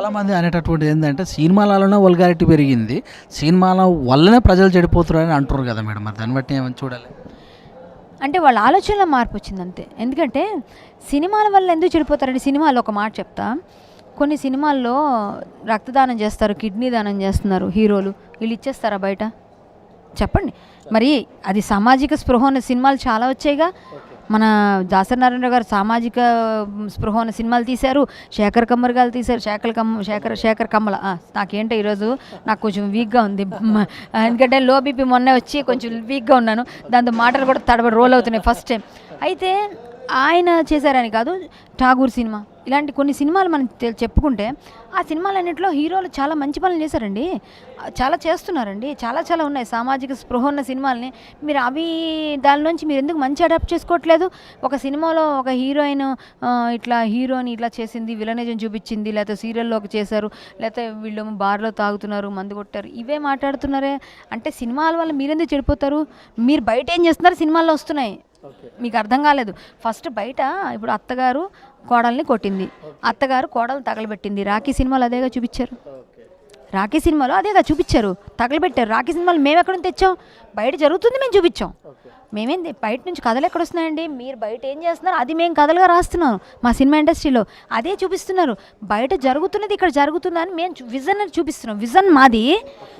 చాలామంది అనేటటువంటిది ఏంటంటే సినిమాలలోనే వల్గారిటీ పెరిగింది. సినిమాల వల్లనే ప్రజలు చెడిపోతున్నారని అంటున్నారు కదా మేడం. మరి దాన్ని బట్టి ఏమైనా చూడాలి? అంటే వాళ్ళ ఆలోచనలో మార్పు వచ్చింది అంతే. ఎందుకంటే సినిమాల వల్ల ఎందుకు చెడిపోతారని సినిమాలో ఒక మాట చెప్తా. కొన్ని సినిమాల్లో రక్తదానం చేస్తారు కిడ్నీ దానం చేస్తున్నారు హీరోలు. వీళ్ళు ఇచ్చేస్తారా బయట? చెప్పండి. మరి అది సామాజిక స్పృహ ఉన్న సినిమాలు చాలా వచ్చాయిగా. మన దాసరి నారాయణ గారు సామాజిక స్పృహ ఉన్న సినిమాలు తీశారు శేఖర్ కమ్మర్ గారు తీశారు శేఖర్ కమ్మ శేఖర్ శేఖర్ కమ్మల. నాకేంటో ఈరోజు నాకు కొంచెం వీక్గా ఉంది. ఎందుకంటే లో బీపీ మొన్నే వచ్చి కొంచెం వీక్గా ఉన్నాను. దాంతో మాటలు కూడా తడబడి రోల్ అవుతున్నాయి ఫస్ట్ టైం. అయితే ఆయన చేశారని కాదు ఠాగూర్ సినిమా. ఇలాంటి కొన్ని సినిమాలు మనం చెప్పుకుంటే ఆ సినిమాలన్నింటిలో హీరోలు చాలా మంచి పనులు చేశారండి. చాలా చేస్తున్నారండి. చాలా చాలా ఉన్నాయి. సామాజిక స్పృహ ఉన్న సినిమాలని మీరు అవి దాని నుంచి మీరు ఎందుకు మంచి అడాప్ట్ చేసుకోవట్లేదు? ఒక సినిమాలో ఒక హీరోయిన్ ఇట్లా హీరోని ఇట్లా చేసింది విలనేజం చూపించింది లేకపోతే సీరియల్లోకి చేశారు లేకపోతే వీళ్ళు బార్లో తాగుతున్నారు మందు కొట్టారు ఇవే మాట్లాడుతున్నారే? అంటే సినిమాల వల్ల మీరెందుకు చెడిపోతారు? మీరు బయట ఏం చేస్తున్నారు? సినిమాల్లో వస్తున్నాయి. మీకు అర్థం కాలేదు. ఫస్ట్ బయట ఇప్పుడు అత్తగారు కోడల్ని కొట్టింది. అత్తగారు కోడలు తగలబెట్టింది. రాఖీ సినిమాలో అదేగా చూపించారు. రాఖీ సినిమాలో అదేగా చూపించారు. తగలబెట్టారు. రాఖీ సినిమాలు మేము ఎక్కడ నుంచి తెచ్చాం? బయట జరుగుతుంది మేము చూపించాం. మేమేం తే- బయట నుంచి కథలు ఎక్కడ వస్తున్నాయండి? మీరు బయట ఏం చేస్తున్నారు? అది మేము కథలుగా రాస్తున్నాం మా సినిమా ఇండస్ట్రీలో. అదే చూపిస్తున్నారు. బయట జరుగుతున్నది ఇక్కడ జరుగుతుందని మేము విజన్ చూపిస్తున్నాం. విజన్ మాది.